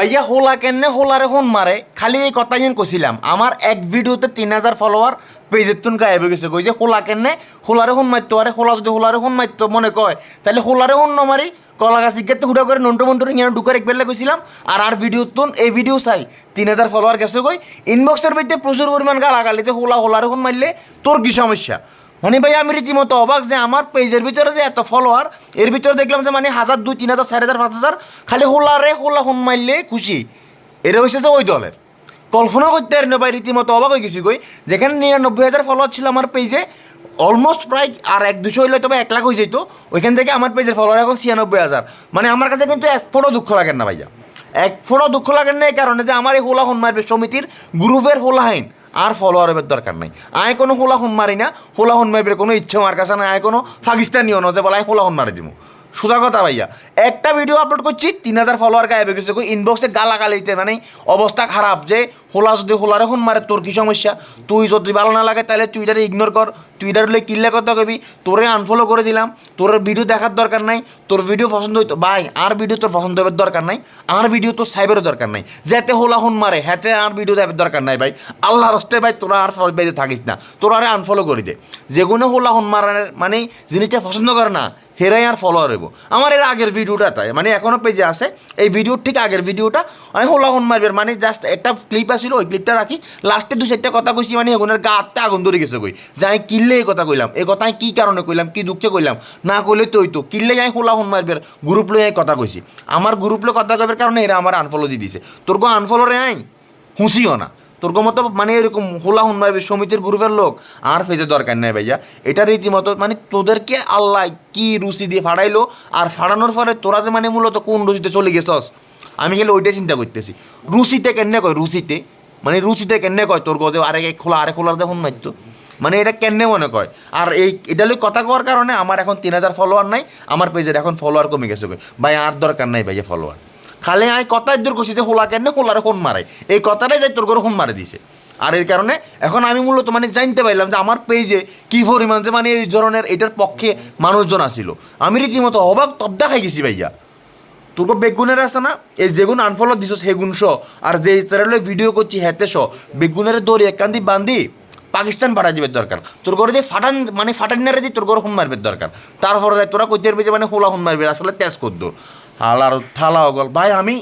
ভাইয়া হোলা কেনে হোলারে হন মারে, খালি এই কথা যেন কছিলাম আমার এক ভিডিওতে তিন হাজার ফলোয়ার পেজের তুন গায়েব হয়ে গেছে। কই যে হোলা কেনে, হোলারে হন মারতো আরে হোলা যদি হোলারে হন মারতো মনে কয় তাহলে হোলারে হন নমারি কলা গাছ ইজ্ঞাতে হুটা করে নন্টু মন্টুর ইয়ে ঢুকার একবেলা কইছিলাম। আর আর ভিডিও তুন, এই ভিডিও চাই, তিন হাজার ফলোয়ার গেছে কই। ইনবক্সের মধ্যে প্রচুর পরিমাণ গালাগালিতে হোলা হোলারে হন মারলে তোর কি সমস্যা? মানে ভাই, আমি রীতিমতো অবাক যে আমার পেজের ভিতরে যে এত ফলোয়ার এর ভিতরে দেখলাম যে মানে হাজার, দুই, তিন হাজার, চার হাজার, পাঁচ হাজার, খালি হোলারে হোলা হন মারলে খুশি। এটা হচ্ছে যে ওই দলের। কল্পনা করতে না ভাই, রীতিমতো অবাক হয়ে গেছি কই। যেখানে নিরানব্বই হাজার ফলোয়ার ছিল আমার পেজে অলমোস্ট প্রায় আর এক, দুশো হইলে তবে এক লাখ হয়ে যেত ওইখান থেকে আমার পেজের ফলোয়ার এখন ছিয়ানব্বই হাজার। মানে আমার কাছে কিন্তু এক ফোটো দুঃখ লাগেন না ভাইয়া। এক ফোটো দুঃখ লাগেন না এই কারণে যে আমার এই হোলা হন মারবে সমিতির গ্রুপের হোলা হাইন। আর ফলোয়ারের দরকার নাই। আয় কোনো হোলা হন মারি না, হোলা হন মারবে কোনো ইচ্ছে আমার কাছে না আয় কোনো পাকিস্তানিও নয় যে বলে আমি হোলা হন মারি দিব সোজা কথা ভাইয়া, একটা ভিডিও আপলোড করছি, তিন হাজার ফলোয়ার গায়ে গেছে ইনবক্সে গালাগালিতে মানে অবস্থা খারাপ যে হোলা যদি হোলারে ফোন মারে, তোর কি সমস্যা? তুই যদি ভালো না লাগে, তাহলে তুই এটারে ইগনোর কর। হলে কিল্লা কথা কবি। তোরে আনফলো করে দিলাম। তোর ভিডিও দেখার দরকার নাই। তোর ভিডিও পছন্দ হইতো। ভাই, আর ভিডিও তোর পছন্দ হবার দরকার নাই। আর ভিডিও তোর সাইবারও দরকার নাই। যেতে হোলা হন মারে, হাতে আর ভিডিও দেখার দরকার নাই ভাই। আল্লাহ রস্তে ভাই, তোরা আর বেঁধে থাকিস না। তোরা আরে আনফলো করে দে। যেগুলো হোলা হন মারানের মানে জিনিসটা পছন্দ করে না, হেরাই আর ফলোয়ার হইব। আমার এর আগের ভিডিওটা তাই। মানে এখনও পেজে আছে। এই ভিডিওর ঠিক আগের ভিডিওটা আমি হোলা হন মারবের মানে জাস্ট একটা ক্লিপ আসছিল ওই ক্লিপটা রাখি লাস্টে দু চারটা কথা কইছি মানে এগুনের গা হাতে আগুন ধরে গেছে কই যে আমি কিনলে এই কথা কইলাম? এই কথা কী কারণে কইলাম? কি দুঃখে কইলাম? না কইলে তো তো কিনলে আমি হোলা হন মারবের গ্রুপ লই কথা কইছি আমার গ্রুপ লই কথা কইবার কারণে এরা আমার আনফলো দিয়ে দিছে। তোর গো আনফলো রে আই হুঁসিও না। তোর মতো মানে এরকম হোলা হুন মারবে সমিতির গ্রুপের লোক আর ফেজে দরকার নেই ভাইয়া। এটা রীতিমতো মানে তোদেরকে আল্লাহ কি রুচি দিয়ে ফাড়াইলো, আর ফাড়ানোর পরে তোরা যে মানে মূলত কোন রুচিতে চলে গেছস? আমি গেলে ওইটাই চিন্তা করতেছি। রুচিতে কেনে কয়, রুচিতে? মানে রুচিতে কেনে কয় তোর গো যে আরে খোলা, আরে খোলার দেখুন মারতো মানে এটা কেনে মনে কয়? আর এই, এটা লই কথা কওয়ার কারণে আমার এখন তিন হাজার ফলোয়ার নাই, আমার পেজের এখন ফলোয়ার কমে গেছে। ভাই, আর দরকার নাই ভাই ফলোয়ার খালি আমি কথাই দূর করছি যে হোলা কেন হোলারে ফোন মারে। এই কথাটাই যাই তোর করে ফোন মারে দিছে। আর এর কারণে এখন আমি মূলত মানে জানতে পারলাম যে আমার পেজে কী পরিমাণ যে মানে এই ধরনের এটার পক্ষে মানুষজন আসিল আমি রীতিমতো অবাক, তবদা খাই গেছি ভাইয়া। তোর বেগুনের আছে না? এই যেগুন আনফলো দিছ সেগুন শ। আর যে তারা ভিডিও করছি, হেতে শ। বেগুনের দড়ি একান্দি বান্ধি পাকিস্তান পাঠা যাবে দরকার। তোর ঘরে যে ফাটান মানে ফাটান নারে তোর ঘরে হুন মারবে দরকার। তারপরে তোরা কইতে পারবি যে মানে হোলা হুন মারবে, আসলে তেজ করতো হালার থালা অগল। ভাই, আমি,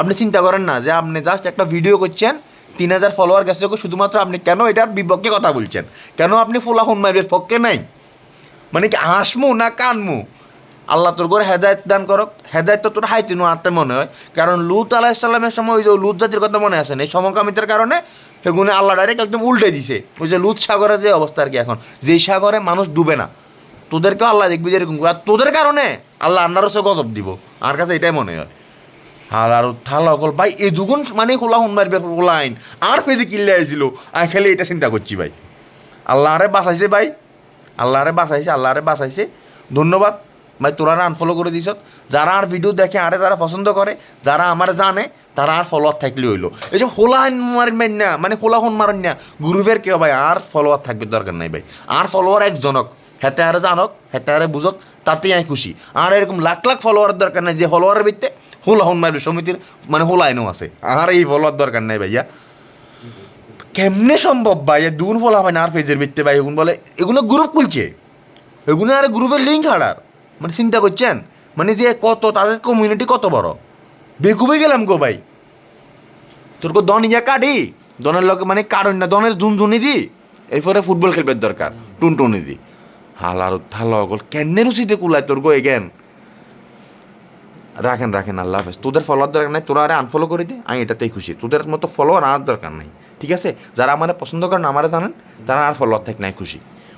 আপনি চিন্তা করেন না যে, আপনি জাস্ট একটা ভিডিও করছেন, তিন হাজার ফলোয়ার গেছে শুধুমাত্র আপনি কেন এটার বিপক্ষে কথা বলছেন? কেন আপনি ফোলা হুন মারবের পক্ষে নাই। মানে কি হাসমু না কানমু? আল্লাহ তোর করে হেদায়ত দান করক। হেদায়ত তো তোর হাইতে নো আনতে মনে হয়। কারণ লুত আলাহিসাল্লামের সময় ওই যে লুত জাতির কথা মনে আছে না, এই সমকামিতার কারণে সেগুনে আল্লাহ ডাইরেক্ট একদম উল্টে দিছে। ওই যে লুত সাগরের যে অবস্থা আর কি এখন, যেই সাগরে মানুষ ডুবে না, তোদেরকেও আল্লাহ দেখবি যে এরকম আর তোদের কারণে আল্লাহ আন্নারও সে গজব দিব। আর কাছে এটাই মনে হয়। হাল আর থাল অকল ভাই, এই দুগুণ মানে খোলা হুন মারবে খোলা আইন। আর পেজে কিনলে আইছিল। আমি খালি এটা চিন্তা করছি ভাই। আল্লাহ আরে বাঁচাইছে ভাই। আল্লাহ আরে বাঁচাইছে আল্লাহ আরে বাঁচাইছে। ধন্যবাদ। ভাই, তোরা আনফলো করে দিছ। যারা আর ভিডিও দেখে, আরে যারা পছন্দ করে, যারা আমার জানে, তারা আর ফলোয়ার থাকলে হইল। এই যে হোলা মারবেন না মানে হোলা হন মারেন না, গ্রুপের কেউ ভাই আর ফলোয়ার থাকবে দরকার নাই ভাই। আর ফলোয়ার একজনক, হেতে আরে জানক, হেতে আরে বুঝক, তাতেই আমি খুশি। আর এরকম লাখ লাখ ফলোয়ার দরকার নাই যে ফলোয়ারের ভিত্তে হোলা হন মারবে, সমিতির মানে হোলা আইনও আছে। আর এই ফলোয়ার দরকার নাই ভাইয়া। কেমনে সম্ভব ভাই দুগুণ ফলা হয় না আর পেজের ভিত্তে ভাই? এগুলো বলে, এগুলো গ্রুপ খুলছে। এগুলো আর গ্রুপের লিঙ্ক হারার। মানে চিন্তা করছেন? মানে যে কত, তাদের কমিউনিটি কত বড়? বেকুবে গেলাম গো ভাই। তোর দন ইয়া কাটি? দনের লগে মানে কারণ না, দনের ঝুনঝুনি দি। এরপরে ফুটবল খেলবার দরকার, টুনটুনি দি। হালার থালা অগল কেন্নে রুচিতে কুলায় তোর গো এগেন? রাখেন রাখেন, আল্লাহ হাফেজ। তোদের ফলোয়ার দরকার নাই, তোরা আরে আনফলো করে দে, আমি এটাতেই খুশি। তোদের মতো ফলোয়ার আনার দরকার নাই, ঠিক আছে? যারা আমার পছন্দ করেন, আমারে জানেন, তারা আর ফলোয়ার থাক নাই খুশি।